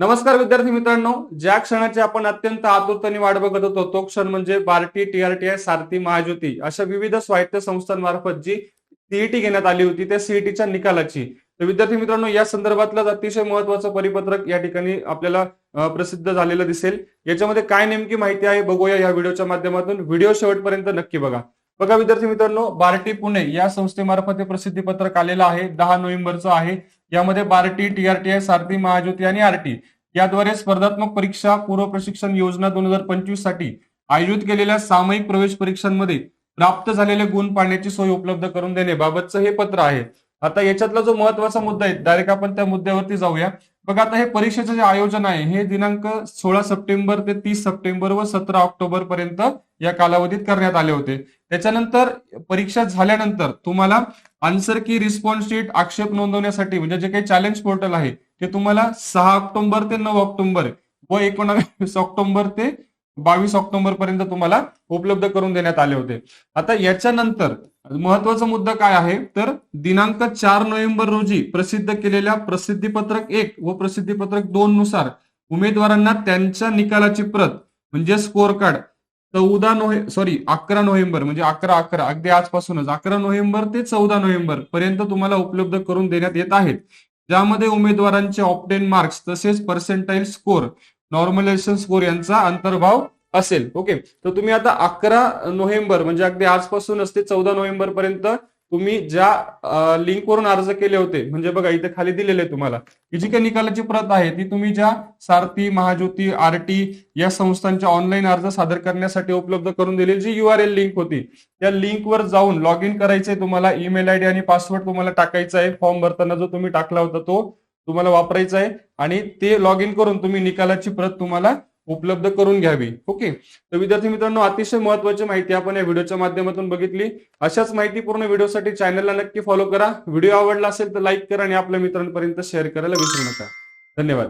नमस्कार विद्यार्थी मित्रांनो ज्या क्षणाची आपण अत्यंत आतुरतेने वाट बघत होतो तो क्षण म्हणजे बार्टी टीआरटीआय सारथी महाज्योती अशा विविध स्वायत्त संस्थांमार्फत जी सीईटी घेण्यात आली होती त्या सीईटीच्या निकालाची. तर विद्यार्थी मित्रांनो या संदर्भातलं अतिशय महत्वाचं परिपत्रक या ठिकाणी आपल्याला प्रसिद्ध झालेलं दिसेल. याच्यामध्ये काय नेमकी माहिती आहे बघूया या व्हिडिओच्या माध्यमातून. व्हिडिओ शेवटपर्यंत नक्की बघा. बघा विद्यार्थी मित्रांनो बार्टी पुणे या संस्थेमार्फत हे प्रसिद्धी पत्रक आलेलं आहे. दहा नोव्हेंबरचं आहे. यामध्ये बार्टी टीआरटीआय सारथी महाज्योती आणि आरटी याद्वारे स्पर्धात्मक परीक्षा पूर्व प्रशिक्षण योजना दोन हजार पंचवीससाठी आयोजित केलेल्या सामायिक प्रवेश परीक्षांमध्ये प्राप्त झालेले गुण पाहण्याची सोय उपलब्ध करून देणे बाबतचं हे पत्र आहे. आता याच्यातला जो महत्त्वाचा मुद्दा आहे डायरेक्ट आपण त्या मुद्द्यावरती जाऊया. बघा आता हे परीक्षेचं जे आयोजन आहे हे दिनांक सोळा सप्टेंबर ते तीस सप्टेंबर व सतरा ऑक्टोबर पर्यंत या कालावधीत करण्यात आले होते. त्याच्यानंतर परीक्षा झाल्यानंतर तुम्हाला आन्सर की रिस्पॉन्स शीट आक्षेप नोंदवण्यासाठी म्हणजे जे काही चॅलेंज पोर्टल आहे ते तुम्हाला सहा ऑक्टोबर ते नऊ ऑक्टोबर व एकोणावीस ऑक्टोबर ते बावीस ऑक्टोबर पर्यंत तुम्हाला उपलब्ध करून देण्यात आले होते. आता याच्यानंतर महत्त्वाचा मुद्दा काय आहे? तर दिनांक चार नोव्हेंबर रोजी प्रसिद्ध केलेल्या प्रसिद्धीपत्रक एक व प्रसिद्धीपत्रक दोन नुसार उमेदवारांना त्यांच्या निकालाची प्रत म्हणजे स्कोअर कार्ड चौदा नोव्हे सॉरी अकरा नोव्हेंबर म्हणजे अकरा अकरा अगदी आजपासूनच अकरा नोव्हेंबर ते चौदा नोव्हेंबर पर्यंत तुम्हाला उपलब्ध करून देण्यात येत आहेत. ज्यामध्ये उमेदवारांचे ऑप्टेन मार्क्स तसेच पर्सेंटाईल स्कोर नॉर्मलायझेशन स्कोर यांचा अंतर्भाव असेल. ओके. तर तुम्ही आता अकरा नोव्हेंबर म्हणजे अगदी आजपासूनच ते चौदा नोव्हेंबर पर्यंत तुम्ही ज्या लिंकवरून अर्ज केले होते म्हणजे बघा इथे खाली दिलेले आहे तुम्हाला ही जी काही निकालाची प्रत आहे ती तुम्ही ज्या सारथी महाज्योती आरटी या संस्थांच्या ऑनलाईन अर्ज सादर करण्यासाठी उपलब्ध करून दिलेली जी यू आर एल लिंक होती त्या लिंकवर जाऊन लॉग इन करायचंय तुम्हाला ईमेल आयडी आणि पासवर्ड तुम्हाला टाकायचा आहे फॉर्म भरताना जो तुम्ही टाकला होता तो तुम्हाला वापरायचा आहे आणि ते लॉग इन करून तुम्ही निकालाची प्रत तुम्हाला उपलब्ध करून घ्यावी. ओके तर विद्यार्थी मित्रांनो अतिशय महत्वाची माहिती आपण या व्हिडिओच्या माध्यमातून बघितली. अशाच माहितीपूर्ण व्हिडिओसाठी चॅनलला नक्की फॉलो करा. व्हिडिओ आवडला असेल तर लाईक करा आणि आपल्या मित्रांपर्यंत शेअर करायला विसरू नका. धन्यवाद.